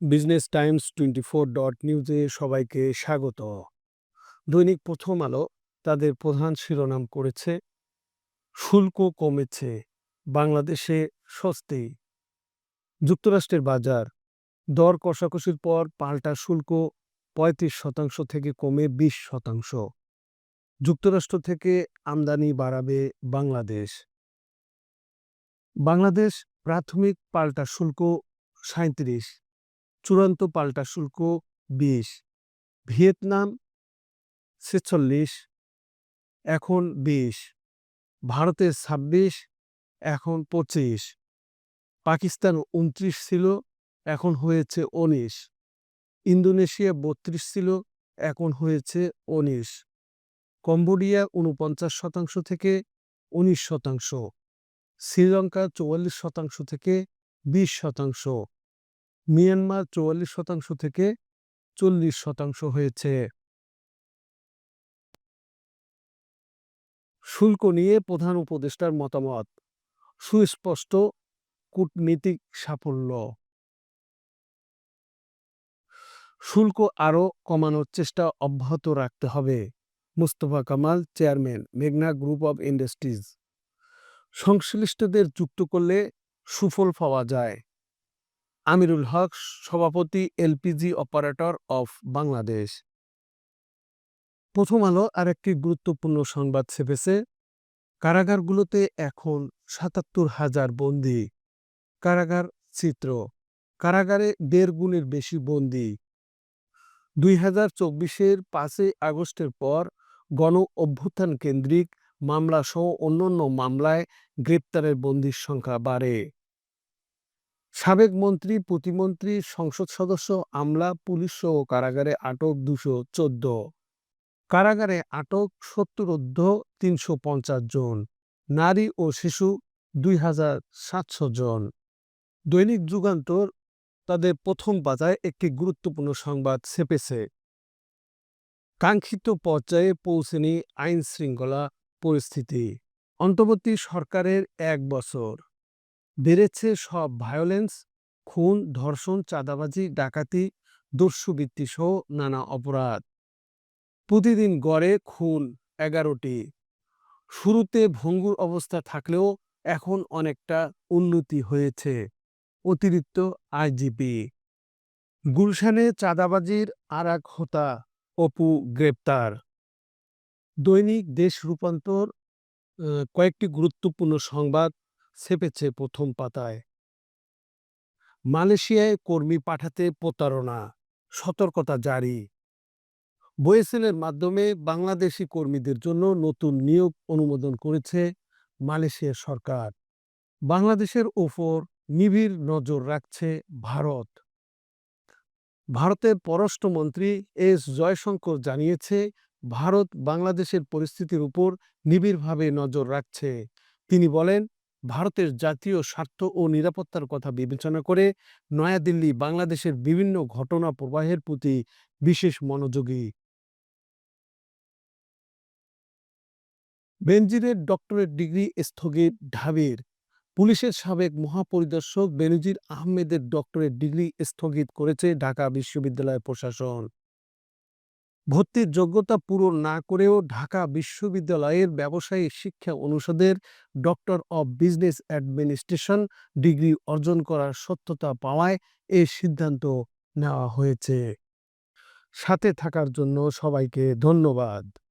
Business times twenty four dot নিউজে সবাইকে স্বাগত। দৈনিক প্রথম আলো তাদের প্রধান শিরোনাম করেছে শুল্ক কমেছে, বাংলাদেশে স্বস্তি। যুক্তরাষ্ট্রের বাজার, দর কষাকষির পর পাল্টা শুল্ক পঁয়ত্রিশ শতাংশ থেকে কমে বিশ শতাংশ। যুক্তরাষ্ট্র থেকে আমদানি বাড়াবে বাংলাদেশ। বাংলাদেশ প্রাথমিক পাল্টা শুল্ক সাঁত্রিশ চূড়ান্ত পাল্টা শুল্ক বিশ, ভিয়েতনাম ছেচল্লিশ, এখন বিশ ভারতের ছাব্বিশ, এখন পঁচিশ, পাকিস্তান উনত্রিশ ছিল, এখন হয়েছে উনিশ, ইন্দোনেশিয়া বত্রিশ ছিল, এখন হয়েছে উনিশ, কম্বোডিয়া উনপঞ্চাশ শতাংশ থেকে উনিশ শতাংশ, শ্রীলঙ্কা চুয়াল্লিশ শতাংশ থেকে বিশ শতাংশ। মিয়ানমার চুয়াল্লিশ শতাংশ থেকে চল্লিশ শতাংশ হয়েছে। শুল্ক নিয়ে প্রধান উপদেষ্টার মতামত, সুস্পষ্ট কূটনীতিক সাফল্য। শুল্ক আরও কমানোর চেষ্টা অব্যাহত রাখতে হবে, মুস্তফা কামাল, চেয়ারম্যান, মেঘনা গ্রুপ অব ইন্ডাস্ট্রিজ। সংশ্লিষ্টদের যুক্ত করলে সুফল পাওয়া যায়। আমিরুল হক, সভাপতি, এলপিজি অপারেটর অফ বাংলাদেশ। প্রথম আলো আরেকটি গুরুত্বপূর্ণ সংবাদ ছেপেছে। কারাগারগুলোতে এখন সাতাত্তর হাজার বন্দি। কারাগার চিত্র। কারাগারে দেড় গুণের বেশি বন্দি। দুই হাজার চব্বিশের পাঁচই আগস্টের পর গণ অভ্যুত্থান কেন্দ্রিক মামলা সহ অন্যান্য মামলায় গ্রেপ্তারের বন্দির সংখ্যা বাড়ে। সাবেক মন্ত্রী, প্রতিমন্ত্রী, সংসদ সদস্য, আমলা, পুলিশ সহ কারাগারে আটক দুশো চোদ্দ। কারাগারে আটক সত্তরোর্ধ তিনশো পঞ্চাশ জন। নারী ও শিশু দুই হাজার সাতশো জন। দৈনিক যুগান্তর তাদের প্রথম পাতায় একটি গুরুত্বপূর্ণ সংবাদ ছেপেছে। কাঙ্ক্ষিত পর্যায়ে পৌঁছেনি আইন শৃঙ্খলা পরিস্থিতি। অন্তর্বর্তী সরকারের এক বছর। বেড়েছে সব ভায়োলেন্স খুন, ধর্ষণ, চাঁদাবাজি, ডাকাতি, দস্যুবৃত্তি সহ নানা অপরাধ। প্রতিদিন গড়ে খুন এগারোটি। শুরুতে ভঙ্গুর অবস্থা থাকলেও এখন অনেকটা উন্নতি হয়েছে। অতিরিক্ত আইজিপি। গুলশানে চাঁদাবাজির আর এক হোতা, অপু গ্রেপ্তার। দৈনিক দেশ রূপান্তর কয়েকটি গুরুত্বপূর্ণ সংবাদ ছেপেছে প্রথম পাতায়। মালয়েশিয়ায় কর্মী পাঠাতে প্রতারণা, সতর্কতা জারি। বয়েসেলের মাধ্যমে বাংলাদেশি কর্মীদের জন্য নতুন নিয়োগ অনুমোদন করেছে মালয়েশিয়া সরকার। বাংলাদেশের ওপর নিবিড় নজর রাখছে ভারত। ভারতের পররাষ্ট্রমন্ত্রী এস জয়শঙ্কর জানিয়েছে, ভারত বাংলাদেশের পরিস্থিতির উপর নিবিড়ভাবে নজর রাখছে। তিনি বলেন ভারতের জাতীয় স্বার্থ ও নিরাপত্তার কথা বিবেচনা করে নয়াদিল্লি বাংলাদেশের বিভিন্ন ঘটনা প্রবাহের প্রতি বিশেষ মনোযোগী। বেনজিরের ডক্টরেট ডিগ্রি স্থগিত ঢাবির পুলিশের সাবেক মহাপরিদর্শক বেনজির আহমেদের ডক্টরেট ডিগ্রি স্থগিত করেছে ঢাকা বিশ্ববিদ্যালয় প্রশাসন। ভর্তির যোগ্যতা পূরণ না করেও ঢাকা বিশ্ববিদ্যালয়ের ব্যবসায়ী শিক্ষা অনুষদের doctor of business administration degree অর্জন করার সত্যতা পাওয়ায় এ সিদ্ধান্ত নেওয়া হয়েছে। সাথে থাকার জন্য সবাইকে ধন্যবাদ।